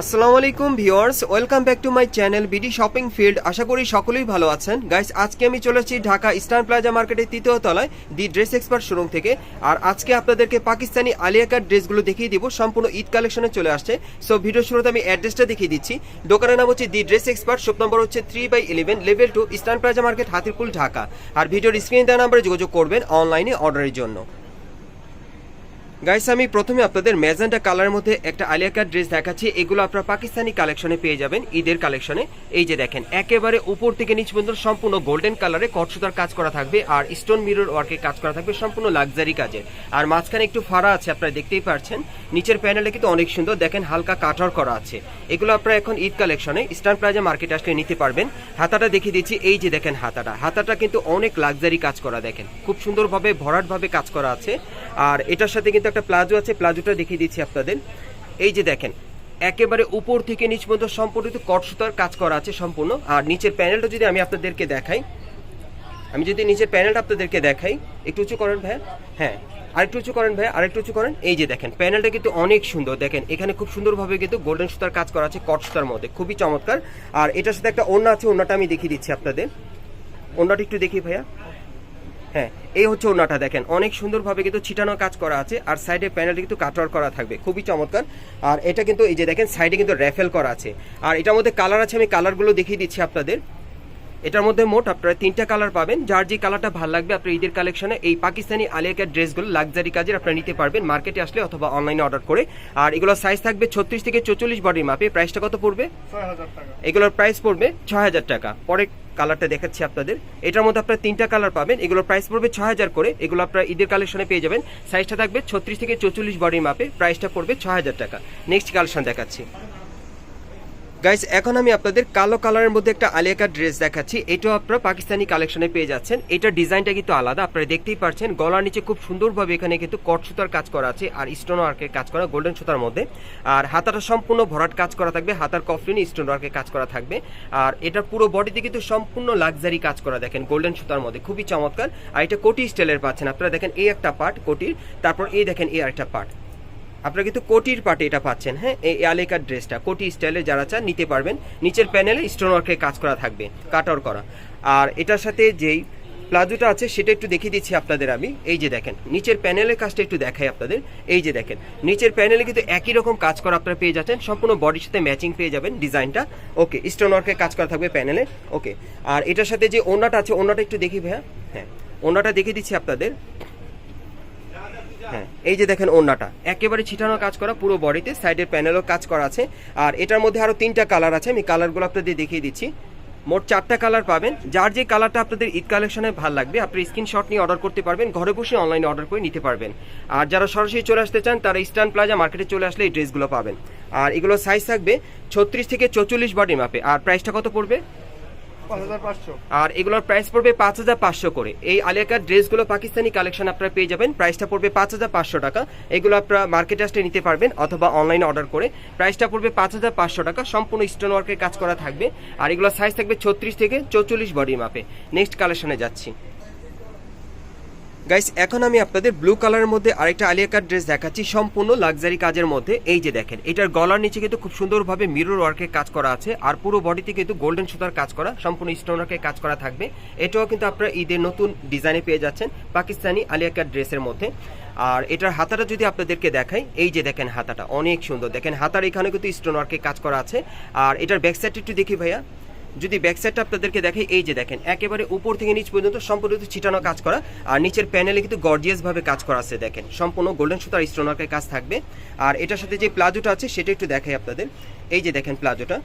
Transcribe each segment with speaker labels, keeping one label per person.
Speaker 1: আসসালামু আলাইকুম viewers, welcome back to my channel BD shopping field. আশা করি সকলেই ভালো আছেন। গাইস, আজকে আমি চলে এসেছি ঢাকা ইস্টার্ন প্লাজা মার্কেটের তৃতীয় তলায়, দি ড্রেস এক্সপার্ট শোরুম থেকে। আর আজকে আপনাদেরকে পাকিস্তানি আলিয়া কাট ড্রেসগুলো দেখিয়ে দিব। সম্পূর্ণ ঈদ কালেকশনে চলে আসছে। সো ভিডিও শুরুতে আমি অ্যাড্রেসটা দেখিয়ে দিচ্ছি। দোকানের নাম হচ্ছে the dress expert, shop number হচ্ছে three by eleven level two Eastern Plaza market, Hatirpool, Dhaka. আর ভিডিওর স্ক্রিন দেওয়া নাম্বারে যোগাযোগ করবেন অনলাইনে অর্ডারের জন্য। গাইস আমি প্রথমে আপনাদের ম্যাজেন্টা কালারের মধ্যে একটা আলিয়া কাট ড্রেস দেখাচ্ছি। এগুলো আপনারা পাকিস্তানি কালেকশনে পেয়ে যাবেন, ঈদের কালেকশনে। এই যে দেখেন, একেবারে উপর থেকে নিচ পর্যন্ত সম্পূর্ণ গোল্ডেন কালারে কটসুতার কাজ করা থাকবে আর স্টোন মিরর ওয়ার্কে কাজ করা থাকবে সম্পূর্ণ লাক্সারি কাজে। আর মাঝখানে একটু ফাড়া আছে, আপনারা দেখতেই পাচ্ছেন নিচের প্যানেলে কিন্তু অনেক সুন্দর, দেখেন হালকা কাটার করা আছে। এগুলো আপনারা এখন ঈদ কালেকশনে, ইস্টার্ন প্লাজা মার্কেট আসলে নিতে পারবেন। হাতাটা দেখিয়ে দিচ্ছি, এই যে দেখেন হাতাটা। হাতাটা কিন্তু অনেক লাক্সারি কাজ করা, দেখেন। খুব সুন্দরভাবে, ভরাটভাবে কাজ করা আছে। আর এটার সাথে কিন্তু একটা প্লাজো আছে, প্লাজোটা দেখিয়ে দিচ্ছি আপনাদের। এই যে দেখেন, একেবারে উপর থেকে নিচ পর্যন্ত সম্পূর্ণ কট সুতার কাজ করা আছে সম্পূর্ণ। আর নিচের প্যানেলটা যদি আমি আপনাদেরকে দেখাই, আমি যদি নিচের প্যানেলটা আপনাদেরকে দেখাই, একটু উঁচু করেন ভাই হ্যাঁ আরেকটু উঁচু করেন ভাই আরেকটু উঁচু করেন। এই যে দেখেন, প্যানেলটা কিন্তু অনেক সুন্দর। দেখেন, এখানে খুব সুন্দরভাবে কিন্তু গোল্ডেন সুতার কাজ করা আছে কট সুতার মধ্যে। খুবই চমৎকার। আর এটার সাথে একটা ওড়না আছে, ওড়নাটা আমি দেখিয়ে দিচ্ছি আপনাদের। ওড়নাটা একটু দেখি ভাইয়া। হ্যাঁ এই হচ্ছে ওনাটা দেখেন। অনেক সুন্দরভাবে কিন্তু ছিটানো কাজ করা আছে আর সাইডে প্যানেলটা কিন্তু কাটওয়ার করা থাকবে। খুবই চমৎকার। আর এটা কিন্তু এই যে দেখেন সাইডে কিন্তু র্যাফেল করা আছে। আর এটার মধ্যে কালার আছে আমি কালারগুলো দেখিয়ে দিচ্ছি আপনাদের। এটার মধ্যে মোট আপনারা তিনটা কালার পাবেন। যার যে কালারটা ভালো লাগবে আপনার ঈদের কালেকশনে এই পাকিস্তানি আলিয়াকার ড্রেসগুলো লাক্সারি কাজের আপনারা নিতে পারবেন মার্কেটে আসলে অথবা অনলাইনে অর্ডার করে। আর এগুলো সাইজ থাকবে ছত্রিশ থেকে চৌচল্লিশ বডির মাপে। প্রাইসটা কত পড়বে? এগুলোর প্রাইস পড়বে ছয় হাজার টাকা। পরে কালারটা দেখাচ্ছি আপনাদের। এটার মধ্যে আপনারা তিনটা কালার পাবেন। এগুলো প্রাইস পড়বে ছ হাজার করে। এগুলো আপনারা ঈদের কালেকশনে পেয়ে যাবেন। সাইজটা থাকবে ছত্রিশ থেকে চৌচল্লিশ বডির মাপে প্রাইসটা পড়বে ছ হাজার টাকা। নেক্সট কালেকশন দেখাচ্ছি। গাইস এখন আমি আপনাদের কালো কালারের মধ্যে একটা আলিয়াকা ড্রেস দেখাচ্ছি। এটাও আপনারা পাকিস্তানি কালেকশনে পেয়ে যাচ্ছেন। এটার ডিজাইনটা কিন্তু আলাদা, আপনারা দেখতেই পাচ্ছেন গলার নিচে খুব সুন্দরভাবে এখানে কিন্তু কট সুতার কাজ করা আছে আর স্টোন ওয়ার্কের কাজ করা গোল্ডেন সুতার মধ্যে। আর হাতাটা সম্পূর্ণ ভরাট কাজ করা থাকবে, হাতার কফলিন স্টোন ওয়ার্কের কাজ করা থাকবে। আর এটার পুরো বডিতে কিন্তু সম্পূর্ণ লাক্সারি কাজ করা, দেখেন গোল্ডেন সুতার মধ্যে। খুবই চমৎকার। আর এটা কোটি স্টাইলের পাচ্ছেন, আপনারা দেখেন, এই একটা পার্ট কোটির। তারপর এই দেখেন, এই আরেকটা পার্ট আপনারা কিন্তু কোটির পাটে এটা পাচ্ছেন হ্যাঁ? এই আলেকার ড্রেসটা, কোটি স্টাইলে যারা চান নিতে পারবেন। নিচের প্যানেলে স্টোন ওয়ার্কের কাজ করা থাকবে কাটার করা। আর এটার সাথে যেই প্লাজোটা আছে, সেটা একটু দেখিয়ে দিচ্ছি আপনাদের আমি। এই যে দেখেন, নিচের প্যানেলের কাজটা একটু দেখাই আপনাদের। এই যে দেখেন, নিচের প্যানেলে কিন্তু একই রকম কাজ করা আপনারা পেয়ে যাচ্ছেন। সম্পূর্ণ বডির সাথে ম্যাচিং পেয়ে যাবেন ডিজাইনটা। ওকে স্টোন ওয়ার্কের কাজ করা থাকবে প্যানেলে। ওকে, আর এটার সাথে যে ওনাটা আছে ওনাটা একটু দেখি ভাইয়া হ্যাঁ? ওনাটা দেখিয়ে দিচ্ছি আপনাদের। হ্যাঁ এই যে দেখেন ওড়নাটা। একেবারে ছিটানো কাজ করা পুরো বডিতে, সাইডের প্যানেলও কাজ করা আছে। আর এটার মধ্যে আরও তিনটা কালার আছে, আমি কালারগুলো আপনাদের দেখিয়ে দিচ্ছি। মোট চারটা কালার পাবেন। যার যে কালারটা আপনাদের ঈদ কালেকশনে ভালো লাগবে, আপনি স্ক্রিনশট নিয়ে অর্ডার করতে পারবেন, ঘরে বসে অনলাইনে অর্ডার করে নিতে পারবেন। আর যারা সরাসরি চলে আসতে চান, তারা ইস্টার্ন প্লাজা মার্কেটে চলে আসলে এই ড্রেসগুলো পাবেন। আর এগুলো সাইজ থাকবে ছত্রিশ থেকে চৌচল্লিশ বডি মাপে আর প্রাইসটা কত পড়বে? আর এগুলোর প্রাইস পড়বে পাঁচ হাজার পাঁচশো করে। এই আলিয়াকার ড্রেসগুলো পাকিস্তানি কালেকশন আপনারা পেয়ে যাবেন। প্রাইসটা পড়বে পাঁচ হাজার পাঁচশো টাকা। এগুলো আপনারা মার্কেট আসতে নিতে পারবেন অথবা অনলাইনে অর্ডার করে। প্রাইসটা পড়বে পাঁচ হাজার পাঁচশো টাকা। সম্পূর্ণ স্টোন ওয়ার্কের কাজ করা থাকবে। আর এগুলো সাইজ থাকবে ছত্রিশ থেকে চৌচল্লিশ বডি মাপে নেক্সট কালেকশনে যাচ্ছি। গাইস এখন আমি আপনাদের ব্লু কালারের মধ্যে আরেকটা আলিয়া কাট ড্রেস দেখাচ্ছি, সম্পূর্ণ লাক্সারি কাজের মধ্যে। এই যে দেখেন, এটার গলার নিচে কিন্তু খুব সুন্দরভাবে মিরর ওয়ার্কের কাজ করা আছে, আর পুরো বডিতে কিন্তু গোল্ডেন সুতার কাজ করা, সম্পূর্ণ স্টোন ওয়ার্কের কাজ করা থাকবে। এটাও কিন্তু আপনারা ঈদের নতুন ডিজাইনে পেয়ে যাচ্ছেন, পাকিস্তানি আলিয়া কাট ড্রেসের মধ্যে। আর এটার হাতাটা যদি আপনাদেরকে দেখাই, এই যে দেখেন হাতাটা, অনেক সুন্দর। দেখেন হাতার এখানে কিন্তু স্টোন ওয়ার্কের কাজ করা আছে। আর এটার ব্যাক সাইডটা একটু দেখি ভাইয়া। যদি ব্যাক সাইডটা আপনাদেরকে দেখে এই যে দেখেন, একেবারে উপর থেকে নিচ পর্যন্ত সম্পূর্ণ ছিটানো কাজ করা, আর নিচের প্যানেলে কিন্তু গর্জিয়াস ভাবে কাজ করা আছে, দেখেন। সম্পূর্ণ গোল্ডেন সুতার স্টোনারকের কাজ থাকবে। আর এটার সাথে যে প্লাজোটা আছে, সেটা একটু দেখাই আপনাদের। এই যে দেখেন প্লাজোটা।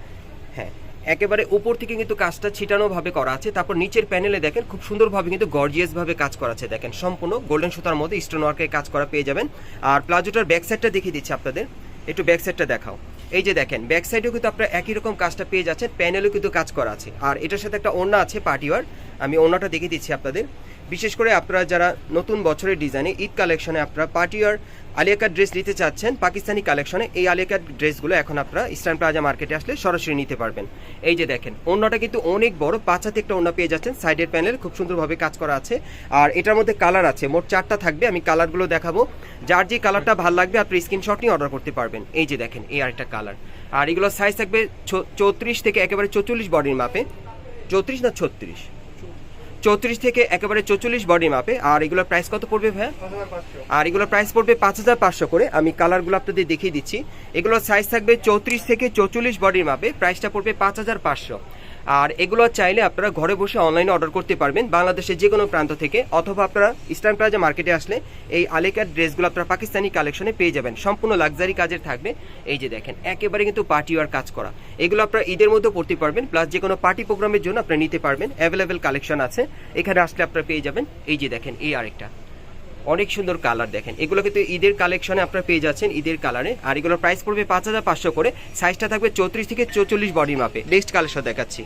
Speaker 1: হ্যাঁ একেবারে উপর থেকে কিন্তু কাজটা ছিটানো ভাবে করা আছে। তারপর নিচের প্যানেলে দেখেন, খুব সুন্দরভাবে কিন্তু গর্জিয়াস ভাবে কাজ করা আছে, দেখেন। সম্পূর্ণ গোল্ডেন সুতার মধ্যে স্টোন ওয়ার্কের কাজ করা পেয়ে যাবেন। আর প্লাজোটার ব্যাক সাইডটা দেখিয়ে দিচ্ছি আপনাদের। একটু ব্যাক সাইডটা দেখাও। এই যে দেখেন ব্যাক সাইডেও কিন্তু আপনার একই রকম কাজটা পেয়ে যাচ্ছেন প্যানেলও কিন্তু কাজ করা আছে। আর এটার সাথে একটা ওড়না আছে পার্টিওয়ার আমি ওড়নাটা দেখিয়ে দিচ্ছি আপনাদের। বিশেষ করে আপনারা যারা নতুন বছরের ডিজাইনে ঈদ কালেকশনে আপনারা পার্টিওয়ার আলিয়াকার ড্রেস নিতে চাচ্ছেন, পাকিস্তানি কালেকশনে এই আলিয়াকার ড্রেসগুলো এখন আপনারা ইস্টার্ন প্লাজা মার্কেটে আসলে সরাসরি নিতে পারবেন। এই যে দেখেন ওড়নাটা কিন্তু অনেক বড়, পাঁচ হাতে একটা ওড়না পেয়ে যাচ্ছেন সাইডের প্যানেল খুব সুন্দরভাবে কাজ করা আছে। আর এটার মধ্যে কালার আছে, মোট চারটা থাকবে, আমি কালারগুলো দেখাবো। যার যে কালারটা ভালো লাগবে, আপনি স্ক্রিনশট নিয়ে অর্ডার করতে পারবেন। এই যে দেখেন, এই আরেকটা কালার আর এগুলোর সাইজ থাকবে চৌত্রিশ থেকে একেবারে চৌচল্লিশ বডির মাপে। চৌত্রিশ না ছত্রিশ? চৌত্রিশ থেকে একেবারে চৌচল্লিশ বডি মাপে আর এগুলোর প্রাইস কত পড়বে
Speaker 2: পাঁচশো
Speaker 1: আর এগুলোর প্রাইস পড়বে পাঁচ হাজার পাঁচশো করে। আমি কালারগুলো আপনাদের দেখিয়ে দিচ্ছি। এগুলোর সাইজ থাকবে চৌত্রিশ থেকে চৌচল্লিশ বডির মাপে প্রাইসটা পড়বে পাঁচ হাজার পাঁচশো। আর এগুলো চাইলে আপনারা ঘরে বসে অনলাইনে অর্ডার করতে পারবেন বাংলাদেশের যে কোনো প্রান্ত থেকে, অথবা আপনারা ইস্টার্ন প্লাজা মার্কেটে আসলে এই আলেকার ড্রেসগুলো আপনারা পাকিস্তানি কালেকশনে পেয়ে যাবেন। সম্পূর্ণ লাক্সারি কাজের থাকবে। এই যে দেখেন, একেবারে কিন্তু পার্টি ওয়ার কাজ করা। এগুলো আপনারা ঈদের মধ্যে পড়তে পারবেন প্লাস যে কোনো পার্টি প্রোগ্রামের জন্য আপনারা নিতে পারবেন। অ্যাভেলেবেল কালেকশন আছে। এখানে আসলে আপনারা পেয়ে যাবেন। এই যে দেখেন, এই আরেকটা। অনেক সুন্দর কালার দেখেন। এগুলো কিন্তু ঈদের কালেকশনে আপনারা পেয়ে যাচ্ছেন ঈদের কালারে আর এগুলোর প্রাইস পড়বে পাঁচ হাজার পাঁচশো করে। সাইজটা থাকবে চৌত্রিশ থেকে চৌচল্লিশ বডির মাপে নেক্সট কালেকশন দেখাচ্ছি।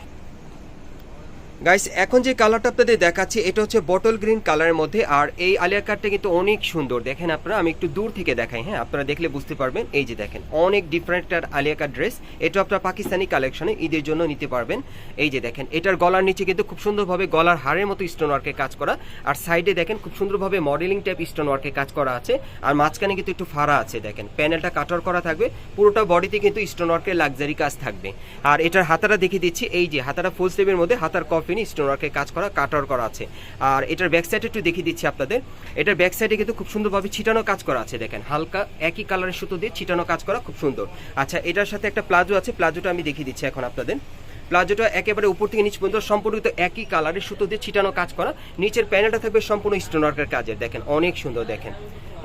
Speaker 1: গাইস এখন যে কালারটা আপনাদের দেখাচ্ছি, এটা হচ্ছে বটল গ্রিন কালারের মধ্যে, আর এই আলিয়া কাটটা কিন্তু অনেক সুন্দর। দেখেন আপনারা, আমি একটু দূর থেকে দেখাই হ্যাঁ? আপনারা দেখলে বুঝতে পারবেন। এই যে দেখেন, অনেক ডিফারেন্ট একটা আলিয়া কাট ড্রেস এটা আপনারা পাকিস্তানি কালেকশনে ঈদের জন্য নিতে পারবেন। এই যে দেখেন, এটার গলার নিচে কিন্তু খুব সুন্দরভাবে গলার হারের মতো স্টোন ওয়ার্কের কাজ করা। আর সাইডে দেখেন, খুব সুন্দরভাবে মডেলিং টাইপ স্টোন ওয়ার্কের কাজ করা আছে। আর মাঝখানে কিন্তু একটু ফাড়া আছে, দেখেন। প্যানেলটা কাটার করা থাকবে। পুরোটা বডিতে কিন্তু স্টোন ওয়ার্কের লাক্সারি কাজ থাকবে। আর এটার হাতাটা দেখিয়ে দিচ্ছি। এই যে হাতাটা ফুল স্লিভের মধ্যে, হাতার কফিনি স্টোন ওয়ার্কের কাজ করা কাটার করা আছে। আর এটার ব্যাক সাইডে একটু দেখিয়ে দিচ্ছি আপনাদের। এটার ব্যাক সাইডে কিন্তু খুব সুন্দরভাবে ছিটানো কাজ করা আছে, দেখেন। হালকা একই কালারের সুতো দিয়ে ছিটানো কাজ করা খুব সুন্দর। আচ্ছা এটার সাথে একটা প্লাজো আছে, প্লাজোটা আমি দেখিয়ে দিচ্ছি এখন আপনাদের। প্লাজোটা একেবারে উপর থেকে নিচ পর্যন্ত সম্পূর্ণ একই কালারের সুতো দিয়ে ছিটানো কাজ করা। নিচের প্যানেলটা থাকবে সম্পূর্ণ স্টোন ওয়ার্কের কাজের, দেখেন, অনেক সুন্দর, দেখেন।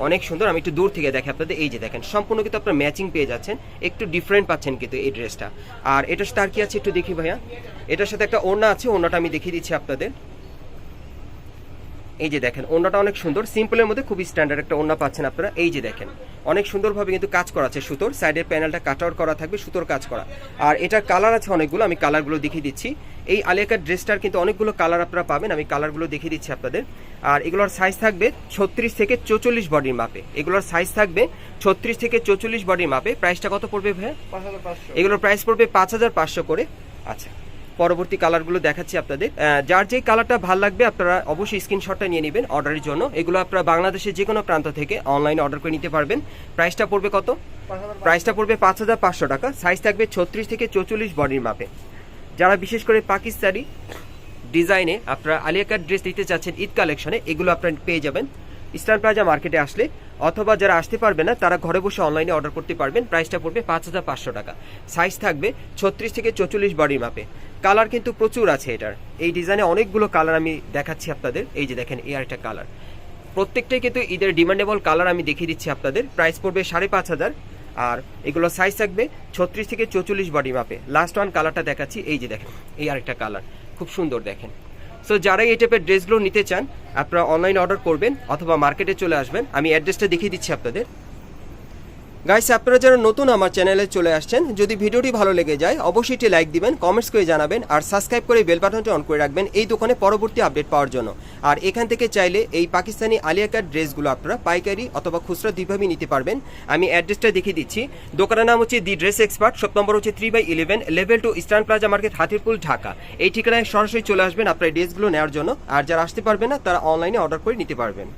Speaker 1: অনেক সুন্দর। আমি একটু দূর থেকে দেখি আপনাদের। এই যে দেখেন, সম্পূর্ণ কিন্তু আপনার ম্যাচিং পেয়ে যাচ্ছেন। একটু ডিফারেন্ট পাচ্ছেন কিন্তু এই ড্রেসটা আর এটার সাথে আর কি আছে একটু দেখি ভাইয়া? এটার সাথে একটা ওড়না আছে, ওড়নাটা আমি দেখিয়ে দিচ্ছি আপনাদের। এই যে দেখেন ওড়নাটা অনেক সুন্দর। সিম্পলের মধ্যে খুবই স্ট্যান্ডার্ড একটা ওড়না পাচ্ছেন আপনারা। এই যে দেখেন অনেক সুন্দরভাবে কিন্তু কাজ করা আছে সুতোর। সাইডের প্যানেলটা কাট আউট করা থাকবে সুতোর কাজ করা। আর এটার কালার আছে অনেকগুলো আমি কালারগুলো দেখিয়ে দিচ্ছি। এই আলিয়াকার ড্রেসটার কিন্তু অনেকগুলো কালার আপনারা পাবেন আমি কালারগুলো দেখিয়ে দিচ্ছি আপনাদের। আর এগুলোর সাইজ থাকবে ছত্রিশ থেকে চৌচল্লিশ বডির মাপে এগুলোর সাইজ থাকবে ছত্রিশ থেকে চৌচল্লিশ বডির মাপে প্রাইসটা কত পড়বে ভাই
Speaker 2: পাঁচ হাজার পাঁচশো।
Speaker 1: এগুলোর প্রাইস পড়বে পাঁচ হাজার পাঁচশো করে। আচ্ছা। পরবর্তী কালারগুলো দেখাচ্ছি আপনাদের। যার যেই কালারটা ভালো লাগবে আপনারা অবশ্যই স্ক্রিনশটটা নিয়ে নেবেন অর্ডারের জন্য। এগুলো আপনারা বাংলাদেশের যে কোনো প্রান্ত থেকে অনলাইনে অর্ডার করে নিতে পারবেন। প্রাইসটা পড়বে কত? প্রাইসটা পড়বে পাঁচ হাজার পাঁচশো টাকা। সাইজ থাকবে ছত্রিশ থেকে চৌচল্লিশ বডির মাপে। যারা বিশেষ করে পাকিস্তানি ডিজাইনে আপনারা আলিয়াকার ড্রেস নিতে চাচ্ছেন ঈদ কালেকশনে এগুলো আপনারা পেয়ে যাবেন। ইস্টার্ন প্লাজা মার্কেটে আসলে, অথবা যারা আসতে পারবে না, তারা ঘরে বসে অনলাইনে অর্ডার করতে পারবেন। প্রাইসটা পড়বে পাঁচ হাজার পাঁচশো টাকা। সাইজ থাকবে ছত্রিশ থেকে চৌচল্লিশ বডির মাপে। কালার কিন্তু প্রচুর আছে এটার। এই ডিজাইনে অনেকগুলো কালার আমি দেখাচ্ছি আপনাদের। এই যে দেখেন, এই আরেকটা কালার। প্রত্যেকটাই কিন্তু ঈদের ডিমান্ডেবল কালার আমি দেখিয়ে দিচ্ছি আপনাদের। প্রাইস পড়বে সাড়ে পাঁচ হাজার। আর এগুলো সাইজ থাকবে ছত্রিশ থেকে চৌচল্লিশ বডি মাপে লাস্ট ওয়ান কালারটা দেখাচ্ছি। এই যে দেখেন, এই আরেকটা কালার। খুব সুন্দর দেখেন। সো যারা এই টাইপের ড্রেসগুলো নিতে চান, আপনারা অনলাইন অর্ডার করবেন অথবা মার্কেটে চলে আসবেন। আমি অ্যাড্রেসটা দেখিয়ে দিচ্ছি আপনাদের। গাইস আপনারা যারা নতুন আমার চ্যানেলে চলে আসছেন, যদি ভিডিওটি ভালো লেগে যায়, অবশ্যই একটি লাইক দিবেন কমেন্টস করে জানাবেন, আর সাবস্ক্রাইব করে বেল বাটনটি অন করে রাখবেন এই দোকানে পরবর্তী আপডেট পাওয়ার জন্য। আর এখান থেকে চাইলে এই পাকিস্তানি আলিয়াকার ড্রেসগুলো আপনারা পাইকারি অথবা খুচরা দুইভাবেই নিতে পারবেন। আমি অ্যাড্রেসটা দেখিয়ে দিচ্ছি। দোকানের নাম হচ্ছে the dress expert shop number হচ্ছে three by eleven level two Eastern Plaza market Hatirpool, Dhaka. এই ঠিকানায় সরাসরি চলে আসবেন আপনার ড্রেসগুলো নেওয়ার জন্য। আর যারা আসতে পারবেন না, তারা অনলাইনে অর্ডার করে নিতে পারবেন।